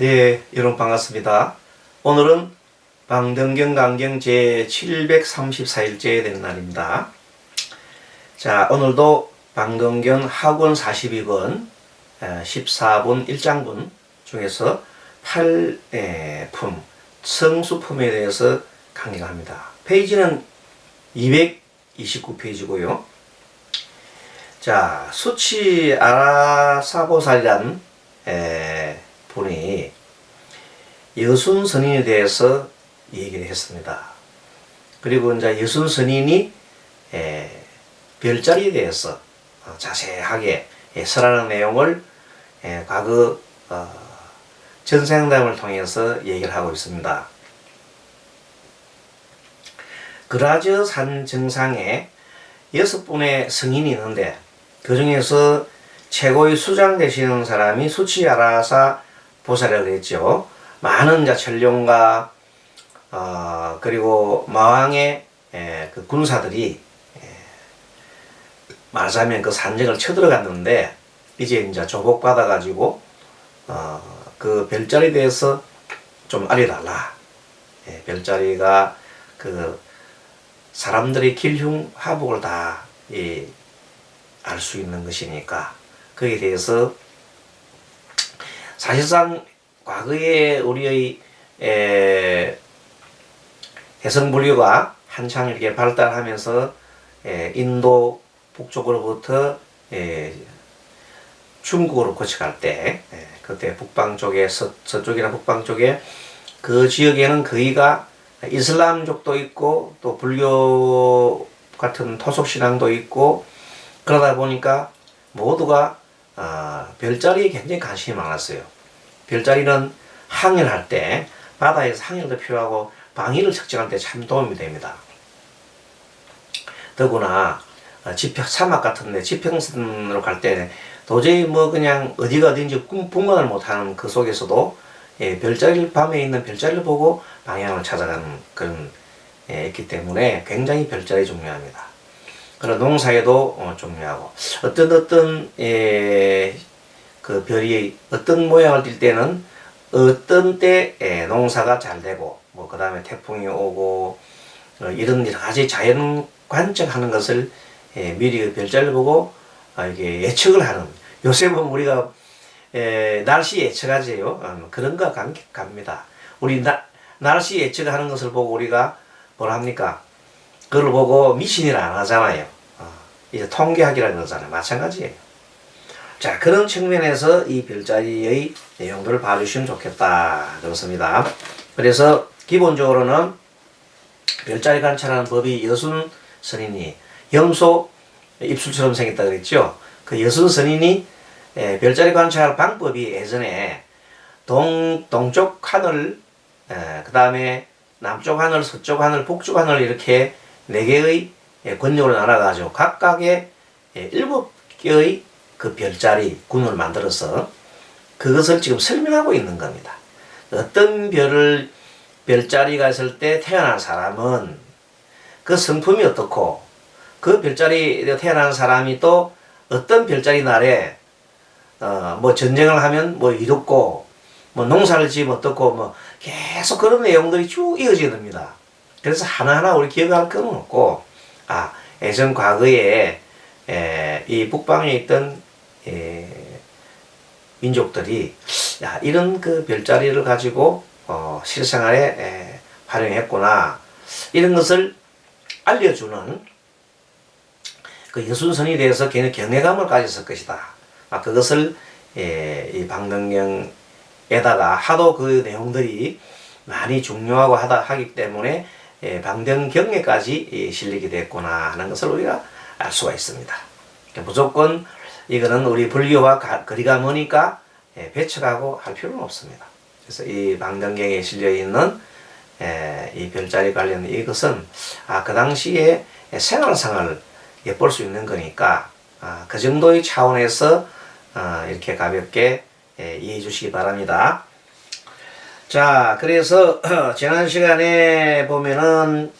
네, 여러분 반갑습니다. 오늘은 방등경 강경 제 734일째 되는 날입니다. 자, 오늘도 방등경 학원 42권 14분 1장분 중에서 8품 성수품에 대해서 강의를 합니다. 페이지는 229페이지고요. 자, 수치 아라사보살이란 에, 분이 여순 선인에 대해서 얘기를 했습니다. 그리고 이제 여순 선인이 에, 별자리에 대해서 어, 자세하게 예, 설하는 내용을 예, 과거 어, 전생담을 통해서 얘기를 하고 있습니다. 그라저 산 정상에 여섯 분의 성인이 있는데 그 중에서 최고의 수장 되시는 사람이 수치아라사 보살이라고 그랬죠. 많은 자 천룡과 어, 그리고 마왕의 에, 그 군사들이 에, 말하자면 그 산정을 쳐들어갔는데 이제 이제 조복 받아가지고 어, 그 별자리에 대해서 좀 알려달라. 예, 별자리가 그 사람들의 길흉 화복을 다 알 수 있는 것이니까 거기에 대해서 사실상 과거에 우리의 에, 해성 불교가 한창 이렇게 발달하면서 에, 인도 북쪽으로부터 에, 중국으로 거쳐갈 때 에, 그때 북방 쪽에 서, 서쪽이나 북방 쪽에 그 지역에는 거의가 이슬람족도 있고 또 불교 같은 토속 신앙도 있고 그러다 보니까 모두가 아, 별자리에 굉장히 관심이 많았어요. 별자리는 항해할 때 바다에서 항해도 필요하고 방위를 측정할 때 참 도움이 됩니다. 더구나 어, 지평 사막 같은데 지평선으로 갈 때 도저히 뭐 그냥 어디가 어딘지 분간을 못하는 그 속에서도 예, 별자리를 밤에 있는 별자리를 보고 방향을 찾아가는 그런 예, 있기 때문에 굉장히 별자리 중요합니다. 그런 농사에도 어, 중요하고 어떤 어떤 예, 그 별이 어떤 모양을 띌 때는 어떤 때 예, 농사가 잘 되고 뭐 그 다음에 태풍이 오고 어, 이런 여러 가지 자연 관측하는 것을 예, 미리 그 별자리를 보고 아, 이게 예측을 하는 요새 보면 우리가 에, 날씨 예측하지요. 음, 그런 거 감, 갑니다. 우리 나, 날씨 예측하는 것을 보고 우리가 뭘 합니까? 그걸 보고 미신이라 안 하잖아요. 어, 이제 통계학이라는 거잖아요. 마찬가지예요. 자, 그런 측면에서 이 별자리의 내용들을 봐주시면 좋겠다. 그렇습니다. 그래서 기본적으로는 별자리 관찰하는 법이 여순 선인이 염소 입술처럼 생겼다 그랬죠. 그 여순 선인이 에, 별자리 관찰 방법이 예전에 동, 동쪽 하늘, 그 다음에 남쪽 하늘, 서쪽 하늘, 북쪽 하늘 이렇게 네 개의 예, 권력을 나눠가지고 각각의 예, 일곱 개의 그 별자리 군을 만들어서 그것을 지금 설명하고 있는 겁니다. 어떤 별을 별자리가 있을 때 태어난 사람은 그 성품이 어떻고 그 별자리에 태어난 사람이 또 어떤 별자리 날에 어, 뭐 전쟁을 하면 뭐 이롭고 뭐 농사를 지으면 어떻고 뭐 계속 그런 내용들이 쭉 이어지게 됩니다. 그래서 하나하나 우리 기억할 건 없고 아 예전 과거에 에, 이 북방에 있던 에, 민족들이 야 이런 그 별자리를 가지고 어, 실생활에 에, 활용했구나 이런 것을 알려주는 그 여순선에 대해서 걔는 경외감을 가졌을 것이다. 아, 그것을 예, 이 방등경에다가 하도 그 내용들이 많이 중요하고 하다 하기 때문에 예, 방등경에까지 예, 실리게 됐구나 하는 것을 우리가 알 수가 있습니다. 그러니까 무조건 이거는 우리 불교와 가, 거리가 머니까 예, 배척하고 할 필요는 없습니다. 그래서 이 방등경에 실려 있는 예, 이 별자리 관련 이것은 아, 그 당시에 생활상을 엿볼 수 있는 거니까 아, 그 정도의 차원에서 아, 이렇게 가볍게 예, 이해해 주시기 바랍니다. 자, 그래서 지난 시간에 보면은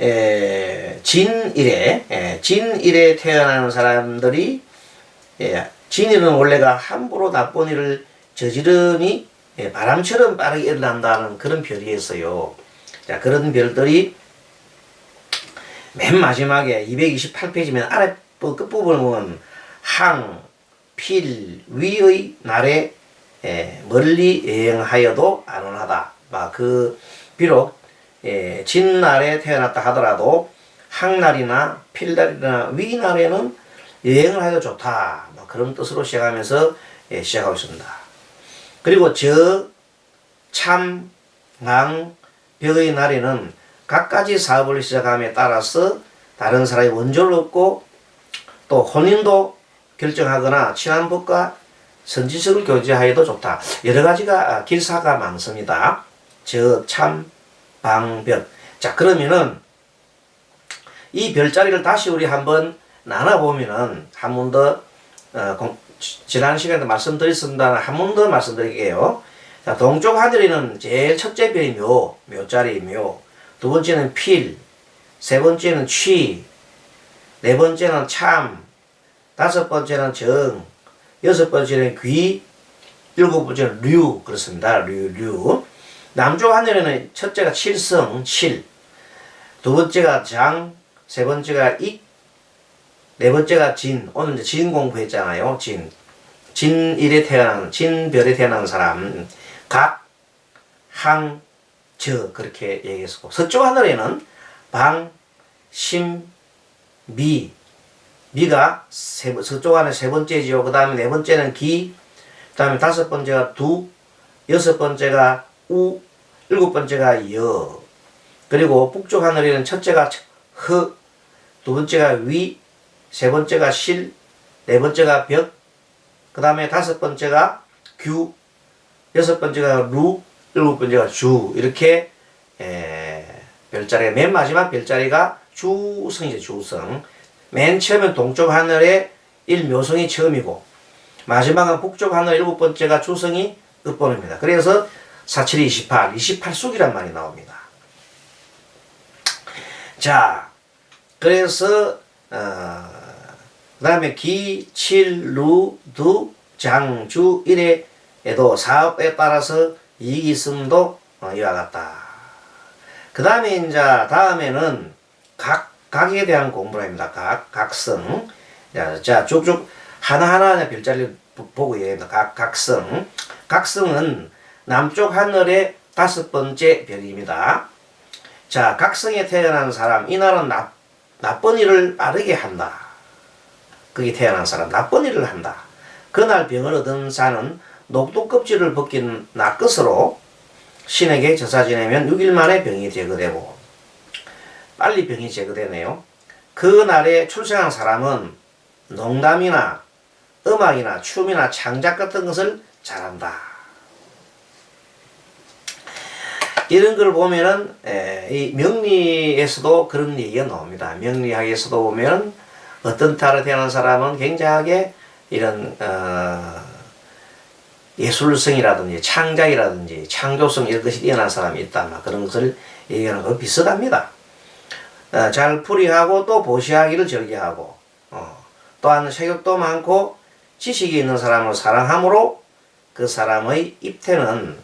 에, 진일에 에, 진일에 태어나는 사람들이 예, 진일은 원래가 함부로 나쁜 일을 저지름이 예, 바람처럼 빠르게 일어난다는 그런 별이었어요. 자, 그런 별들이 맨 마지막에 228페이지면 아래 보면 항, 필, 위의 날에 예, 멀리 여행하여도 안온하다. 막그 비록 예, 진날에 태어났다 하더라도 항날이나 필날이나 위날에는 여행을 해도 좋다. 뭐 그런 뜻으로 시작하면서 예, 시작하고 있습니다. 그리고 저, 참, 낭, 벽의 날에는 각가지 사업을 시작함에 따라서 다른 사람의 원조를 얻고 또 혼인도 결정하거나 친한 법과 선지식을 교제하여도 좋다. 여러 가지가 아, 길사가 많습니다. 저, 참, 방, 벽. 자, 그러면은 이 별자리를 다시 우리 한번 나눠보면은 한 번 더, 어, 공- 지- 지난 시간에 말씀드렸습니다. 한 번 더 말씀드릴게요. 자, 동쪽 하늘에는 제일 첫째 별이 묘, 묘자리 묘. 두 번째는 필, 세 번째는 취, 네 번째는 참, 다섯 번째는 정, 여섯 번째는 귀, 일곱 번째는 류, 그렇습니다. 류, 류. 남쪽 하늘에는 첫째가 칠성, 칠, 두 번째가 장, 세 번째가 익, 네 번째가 진. 오늘 이제 진 공부했잖아요. 진. 진일에 태어난, 진별에 태어난 사람. 각, 항, 저. 그렇게 얘기했었고. 서쪽 하늘에는 방, 심, 미. 미가 세, 번- 서쪽 하늘 세 번째지요. 그 다음에 네 번째는 기. 그 다음에 다섯 번째가 두. 여섯 번째가 우. 일곱 번째가 여. 그리고 북쪽 하늘에는 첫째가 허. 두 번째가 위, 세 번째가 실, 네 번째가 벽, 그 다음에 다섯 번째가 규, 여섯 번째가 루, 일곱 번째가 주 이렇게 에, 별자리가 맨 마지막 별자리가 주성이죠 주성. 맨 처음엔 동쪽 하늘에 일묘성이 처음이고 마지막은 북쪽 하늘 일곱 번째가 주성이 끝번입니다. 그래서 47, 28, 28숙이란 말이 나옵니다. 자, 그래서 어, 그 다음에 기, 칠, 루, 두, 장, 주, 일에도 사업에 따라서 이익이 있음도 어, 이와 같다. 그 다음에 이제 다음에는 각 각에 대한 공부를 합니다. 각 각성. 자, 자 쭉쭉 하나하나 별자리를 보- 보고 얘기합니다. 각 각성. 각성은 남쪽 하늘의 다섯 번째 별입니다. 자, 각성에 태어난 사람, 이날은 나, 나쁜 일을 빠르게 한다. 거기 태어난 사람, 나쁜 일을 한다. 그날 병을 얻은 자는 녹두 껍질을 벗긴 낫것으로 신에게 제사 지내면 6일 만에 병이 제거되고, 빨리 병이 제거되네요. 그 날에 출생한 사람은 농담이나 음악이나 춤이나 창작 같은 것을 잘한다. 이런 걸 보면은 에, 이 명리에서도 그런 얘기가 나옵니다. 명리학에서도 보면 어떤 달에 태어난 사람은 굉장하게 이런 어, 예술성이라든지 창작이라든지 창조성 이런 것이 뛰어난 사람이 있다. 막 그런 것을 얘기하는 거 비슷합니다. 어, 잘 풀이하고 또 보시하기를 즐겨하고 어, 또한 세격도 많고 지식이 있는 사람을 사랑함으로 그 사람의 입태는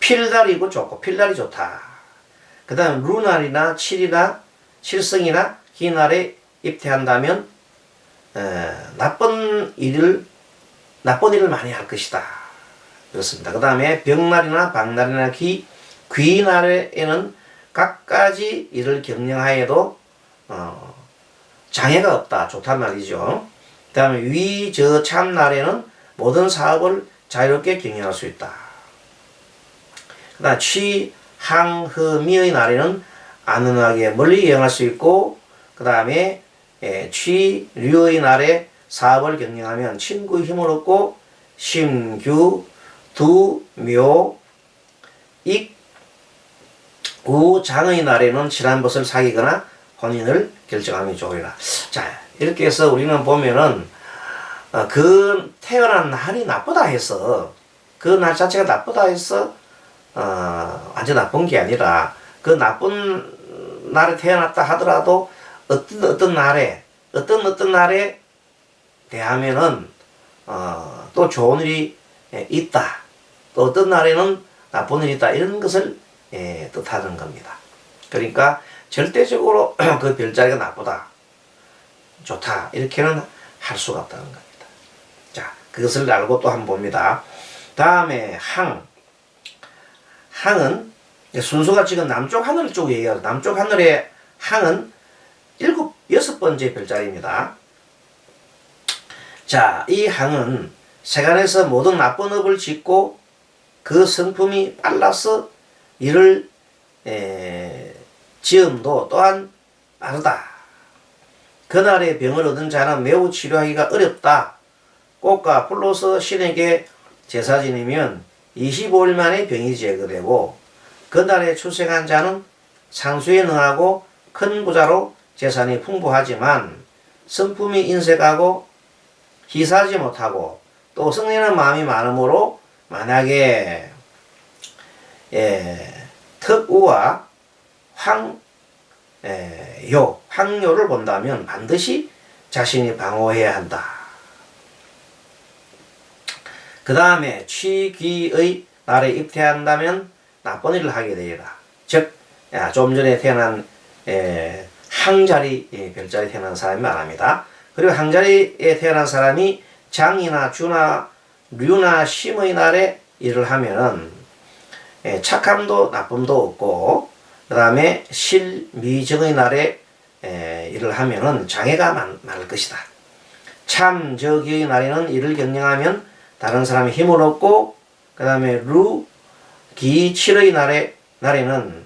필달이고 좋고 필달이 좋다. 그 다음 루날이나 칠이나 칠성이나 기날에 입태한다면 에, 나쁜 일을 나쁜 일을 많이 할 것이다. 그렇습니다. 그 다음에 병날이나 방날이나 기 귀날에는 각가지 일을 경영하여도 어, 장애가 없다. 좋단 말이죠. 그 다음에 위, 저, 참 날에는 모든 사업을 자유롭게 경영할 수 있다. 그 다음 취, 항, 허, 미의 날에는 안전하게 멀리 여행할 수 있고 그 다음에 예, 취, 류의 날에 사업을 경영하면 친구의 힘을 얻고 심규, 두, 묘, 익, 우, 장의 날에는 친한 것을 사귀거나 혼인을 결정하면 좋으리라. 자 이렇게 해서 우리는 보면은 어, 그 태어난 날이 나쁘다 해서 그 날 자체가 나쁘다 해서 어, 완전 나쁜 게 아니라 그 나쁜 날에 태어났다 하더라도 어떤 어떤 날에 어떤 어떤 날에 대하면은 어, 또 좋은 일이 예, 있다. 또 어떤 날에는 나쁜 일이 있다 이런 것을 예, 뜻하는 겁니다. 그러니까 절대적으로 그 별자리가 나쁘다, 좋다 이렇게는 할 수가 없다는 겁니다. 자, 그것을 알고 또 한번 봅니다. 다음에 항. 항은 순서가 지금 남쪽 하늘 쪽 얘기하죠. 남쪽 하늘의 항은 일곱 여섯 번째 별자리입니다. 자, 이 항은 세간에서 모든 나쁜 업을 짓고 그 성품이 빨라서 이를 에, 지음도 또한 빠르다. 그날의 병을 얻은 자는 매우 치료하기가 어렵다. 꽃과 풀로서 신에게 제사 지내면 25일 만에 병이 제거되고 그날에 출생한 자는 상수에 능하고 큰 부자로 재산이 풍부하지만 성품이 인색하고 희사하지 못하고 또 성내는 마음이 많으므로 만약에 예, 특우와 황, 예, 요, 황요를 본다면 반드시 자신이 방어해야 한다. 그 다음에 취귀의 날에 입퇴한다면 나쁜 일을 하게 되리라. 즉, 야, 좀 전에 태어난 에, 항자리 예, 별자리 태어난 사람이 말합니다. 그리고 항자리에 태어난 사람이 장이나 주나 류나 심의 날에 일을 하면은 예, 착함도 나쁨도 없고 그 다음에 실미정의 날에 에, 일을 하면은 장애가 많, 많을 것이다. 참저기의 날에는 이를 경영하면 다른 사람의 힘을 얻고 그 다음에 루, 기, 칠의 날에, 날에는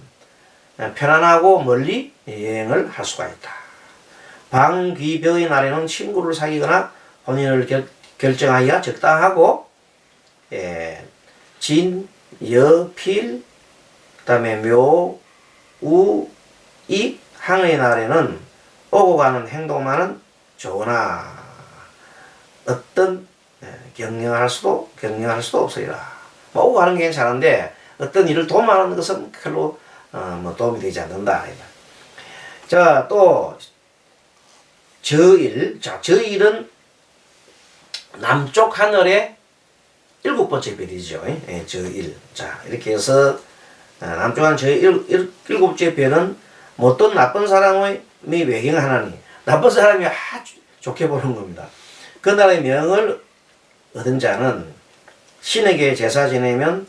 편안하고 멀리 여행을 할 수가 있다. 방귀벽의 날에는 친구를 사귀거나 혼인을 결, 결정하기가 적당하고 예, 진, 여, 필, 그 다음에 묘, 우, 이, 항의 날에는 오고 가는 행동만은 좋으나 어떤 예, 경영할 수도 경영할 수도 없으리라. 뭐 오고 가는 게 괜찮은데 어떤 일을 도모하는 것은 별로 어, 뭐 도움이 되지 않는다. 자, 또 저일. 자, 저일은 남쪽 하늘의 일곱 번째 별이죠. 예, 저일. 자, 이렇게 해서 어, 남쪽 하늘 저 일, 일, 일곱째 별은 뭐 어떤 나쁜 사람의 외경 하나니 나쁜 사람이 아주 좋게 보는 겁니다. 그 나라의 명을 얻은 자는 신에게 제사 지내면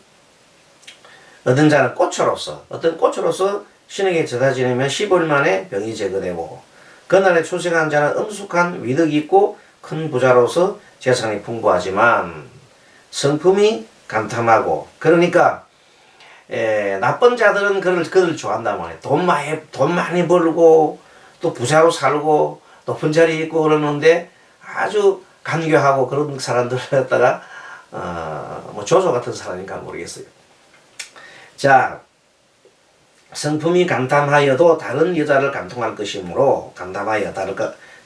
얻은 자는 꽃으로서 어떤 꽃으로서 신에게 제사 지내면 15일 만에 병이 제거되고 그날에 출생한 자는 엄숙한 위덕이 있고 큰 부자로서 재산이 풍부하지만 성품이 감탐하고 그러니까 에, 나쁜 자들은 그를 그를 좋아한단 말이에요. 돈 많이 돈 많이 벌고 또 부자로 살고 높은 자리에 있고 그러는데 아주 간교하고 그런 사람들을 갖다가 어, 뭐 조조 같은 사람인가 모르겠어요. 자, 성품이 간탐하여도 다른 여자를 간통할 것이므로 간탐하여 다른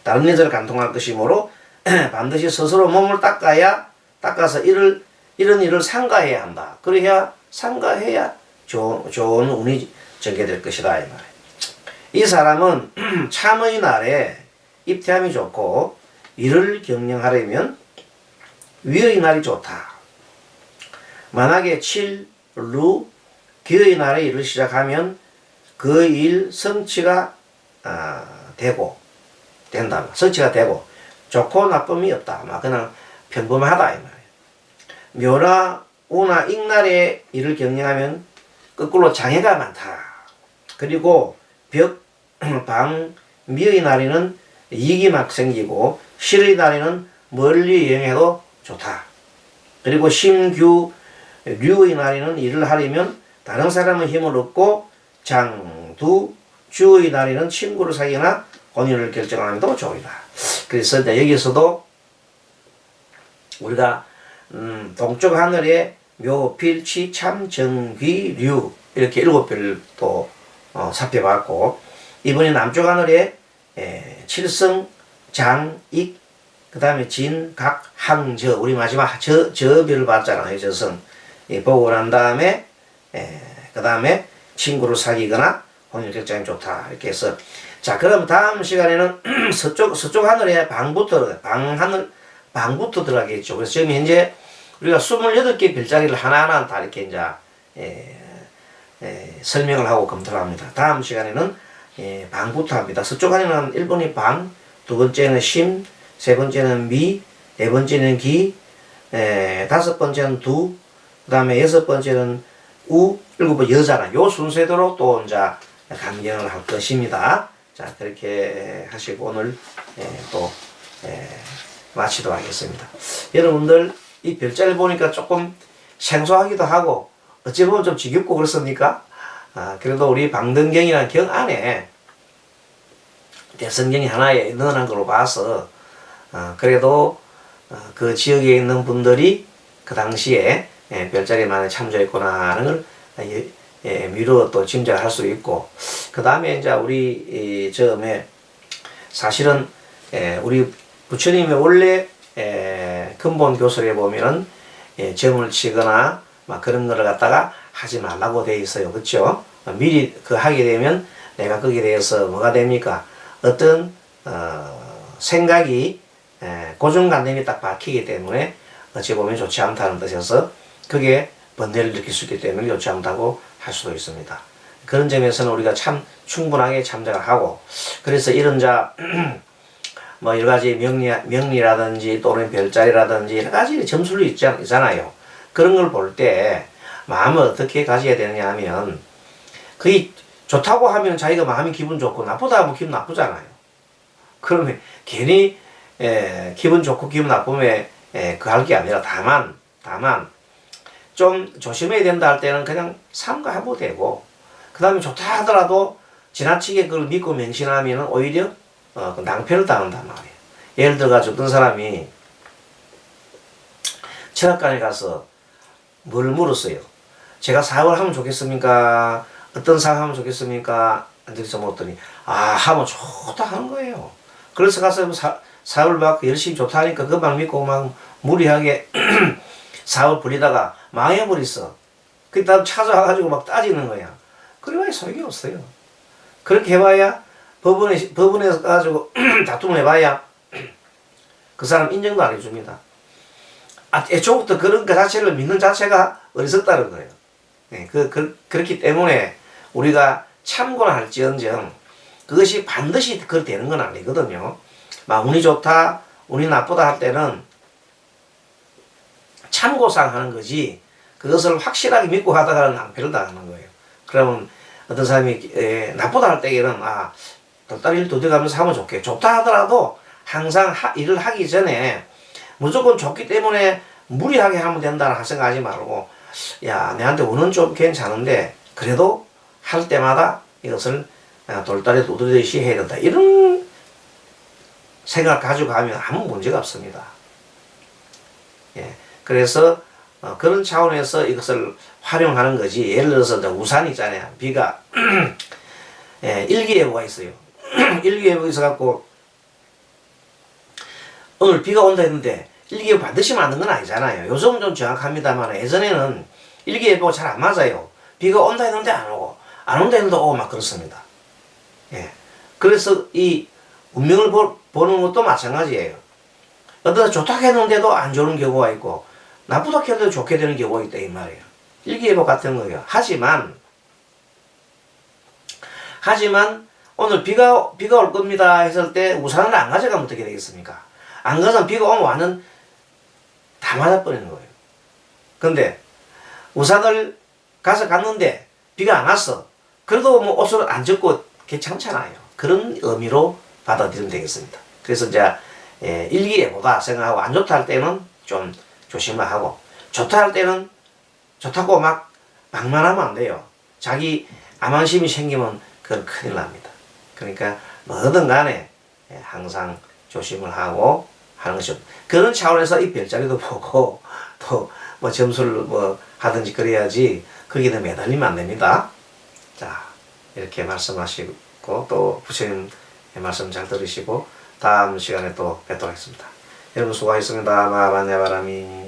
다른 여자를 간통할 것이므로 반드시 스스로 몸을 닦아야 닦아서 이를 이런 일을 상가해야 한다. 그래야 상가해야 좋은, 좋은 운이 전개될 것이다 이 말이에요. 이 사람은 참의 날에 입퇴함이 좋고 일을 경영하려면 위의 날이 좋다. 만약에 7, 루, 기의 날에 일을 시작하면 그 일 성취가 아, 되고 된다. 성취가 되고 좋고 나쁨이 없다. 막 그냥 평범하다 이 말이에요. 묘나 우나 익날에 일을 경영하면 거꾸로 장애가 많다. 그리고 벽, 방, 미의 날에는 이익이 막 생기고 실의 날에는 멀리 여행해도 좋다. 그리고 심규, 류의 날에는 일을 하려면 다른 사람의 힘을 얻고 장두, 주의 날에는 친구를 사귀거나 혼인을 결정하는도 좋으다. 그래서 여기서도 우리가 음, 동쪽 하늘에 묘필치 참정귀류 이렇게 일곱 별을 또 어, 살펴봤고 이번에 남쪽 하늘에 에, 칠성 장익 그 다음에 진, 각, 항, 저 우리 마지막 저, 저별을 봤잖아요 저성. 예, 보고 난 다음에 그 다음에 친구를 사귀거나 혼인 결정이 좋다 이렇게 해서. 자 그럼 다음 시간에는 서쪽 서쪽 하늘에 방부터 방 하늘 방부터 들어가겠죠 그래서 지금 현재 우리가 28개 별자리를 하나하나 다 이렇게 이제 예, 예, 설명을 하고 검토를 합니다. 다음 시간에는 예, 방부터 합니다. 서쪽 안에는 1번이 방, 두 번째는 심, 세 번째는 미, 네 번째는 기, 에, 다섯 번째는 두, 그 다음에 여섯 번째는 우, 일곱 번 여자라. 요 순서대로 또 이제 강연을 할 것입니다. 자, 그렇게 하시고 오늘 에, 또 에, 마치도록 하겠습니다. 여러분들 이 별자리를 보니까 조금 생소하기도 하고 어찌 보면 좀 지겹고 그렇습니까? 아, 그래도 우리 방등경이라는 경 안에 대성경이 하나에 넣어놓은 걸로 봐서 어, 그래도 어, 그 지역에 있는 분들이 그 당시에 예, 별자리에 많이 참조했구나 하는 걸 예, 예, 미루어 또 짐작할 수 있고 그 다음에 이제 우리 이 처음에 사실은 예, 우리 부처님의 원래 예, 근본 교설에 보면은 예, 점을 치거나 막 그런 거를 갖다가 하지 말라고 돼 있어요. 그렇죠? 미리 그 하게 되면 내가 거기에 대해서 뭐가 됩니까? 어떤 어, 생각이 에, 고정관념이 딱 박히기 때문에 어찌 보면 좋지 않다는 뜻에서 그게 번뇌를 느낄 수 있기 때문에 좋지 않다고 할 수도 있습니다. 그런 점에서는 우리가 참 충분하게 참작을 하고 그래서 이런 자 뭐 여러 가지 명리, 명리라든지 또는 별자리라든지 여러 가지 점수를 있지, 않- 있잖아요. 그런 걸 볼 때 마음을 어떻게 가져야 되느냐 하면 그게 좋다고 하면 자기가 마음이 기분 좋고 나쁘다 하면 기분 나쁘잖아요. 그러면 괜히 에, 기분 좋고 기분 나쁨에 그할 게 아니라 다만 다만 좀 조심해야 된다 할 때는 그냥 삼가해도 되고 그 다음에 좋다 하더라도 지나치게 그걸 믿고 맹신하면 오히려 어, 그 낭패를 당한단 말이에요. 예를 들어 가지고 어떤 사람이 철학관에 가서 뭘 물었어요. 제가 사업을 하면 좋겠습니까? 어떤 사업 하면 좋겠습니까? 그래서 물었더니 아 하면 좋다 하는 거예요. 그래서 가서 사, 사업을 막 열심히 좋다 하니까 그만 믿고 막 무리하게 사업을 부리다가 망해버렸어. 그 다음 찾아와가지고 막 따지는 거야. 그래봐야 소용이 없어요. 그렇게 해봐야 법원에, 법원에서 가지고 다툼을 해봐야 그 사람 인정도 안 해줍니다. 아, 애초부터 그런 것 자체를 믿는 자체가 어리석다는 거예요. 네, 그, 그, 그렇기 때문에 우리가 참고는 할지언정 그것이 반드시 그렇게 되는 건 아니거든요. 막 운이 좋다, 운이 나쁘다 할 때는 참고상 하는 거지 그것을 확실하게 믿고 하다가는 낭패를 당하는 거예요. 그러면 어떤 사람이 에, 나쁘다 할 때에는 아 덕다리를 도대가면서 하면 좋게 좋다 하더라도 항상 하, 일을 하기 전에 무조건 좋기 때문에 무리하게 하면 된다는 생각하지 말고 야 내한테 운은 좀 괜찮은데 그래도 할 때마다 이것을 아, 돌다리 도드듯이 해야 된다 이런 생각 가지고 가면 아무 문제가 없습니다. 예, 그래서 어, 그런 차원에서 이것을 활용하는 거지. 예를 들어서 우산 있잖아요. 비가 예, 일기예보가 있어요. 일기예보 있어갖고 오늘 비가 온다 했는데 일기예보 반드시 맞는 건 아니잖아요. 요즘은 좀 정확합니다만 예전에는 일기예보가 잘 안 맞아요. 비가 온다 했는데 안 오고 안 온다 했는데 오고 막 그렇습니다. 예. 그래서 이 운명을 보, 보는 것도 마찬가지예요. 어떤 좋다고 했는데도 안 좋은 경우가 있고 나쁘다고 해도 좋게 되는 경우가 있다 이 말이에요. 일기예보 같은 거예요. 하지만 하지만 오늘 비가 비가 올 겁니다 했을 때 우산을 안 가져가면 어떻게 되겠습니까? 안 가서 비가 오면 와는 다 맞아버리는 거예요. 근데 우산을 가서 갔는데 비가 안 왔어. 그래도 뭐 옷을 안 젖고 괜찮잖아요. 그런 의미로 받아들이면 되겠습니다. 그래서 이제 예, 일기예보다 생각하고 안 좋다 할 때는 좀 조심을 하고 좋다 할 때는 좋다고 막 막말하면 안 돼요. 자기 암안심이 생기면 그건 큰일 납니다. 그러니까 뭐든 간에 예, 항상 조심을 하고 하는 것이 그런 차원에서 이 별자리도 보고 또 뭐 점수를 뭐 하든지 그래야지 거기에 매달리면 안 됩니다. 자 이렇게 말씀하시고 또 부처님 말씀 잘 들으시고 다음 시간에 또 뵙도록 하겠습니다. 여러분 수고하셨습니다. 마바네 바람이